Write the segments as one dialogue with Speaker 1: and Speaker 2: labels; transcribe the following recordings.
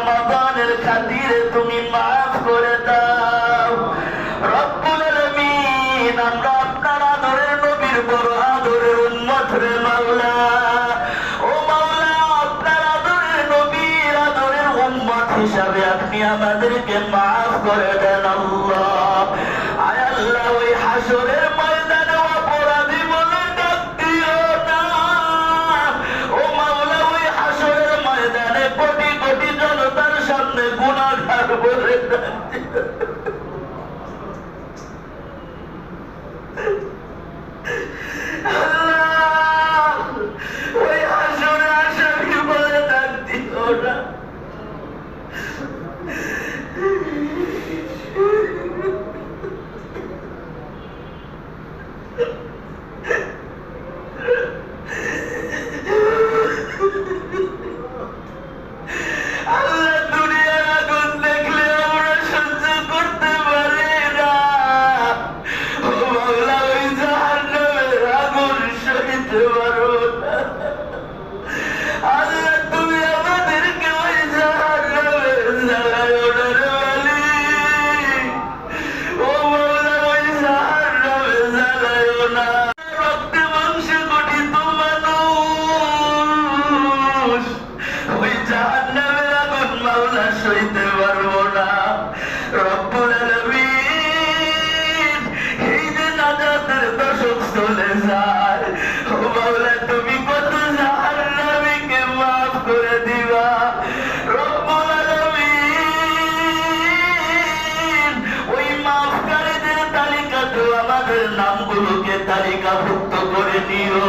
Speaker 1: রমাদানের খাতিরে তুমি মাফ করে দাও। রব্বুল আলামিন, আমরা আপনার আদরের নবীর বড় আদরের উন্মত রে মাওলা। ও মাওলা, আপনার আদরের নবীর আদরের উম্মত হিসাবে আপনি আমাদেরকে মাফ করে দেন আল্লাহ। ওই হাসরে আসামি বলে তার দিও না। মাওলা সইতে পারব না। রব্বুল আলামিন, এই যে নাজাতের দশক চলে যায়, ও মাওলা তুমি কত জাহান্নামীকে মাফ করে দিবা। রব্বুল আলামিন, ওই মাফকারীদের তালিকাতেও আমাদের নামগুলোকে তালিকাভুক্ত করে নিও।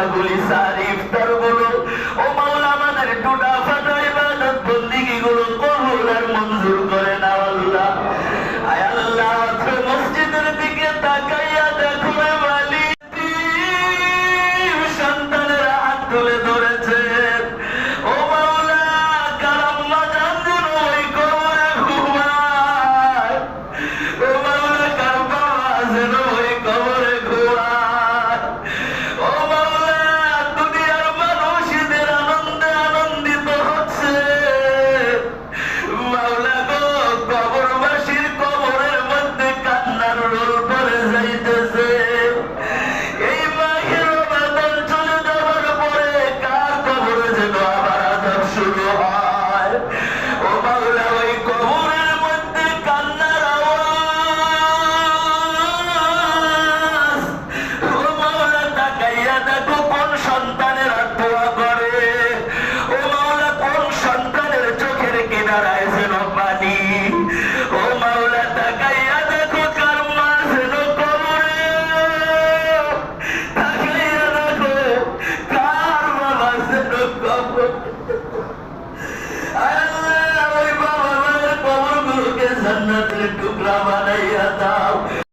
Speaker 1: রোজাগুলি সারি। らない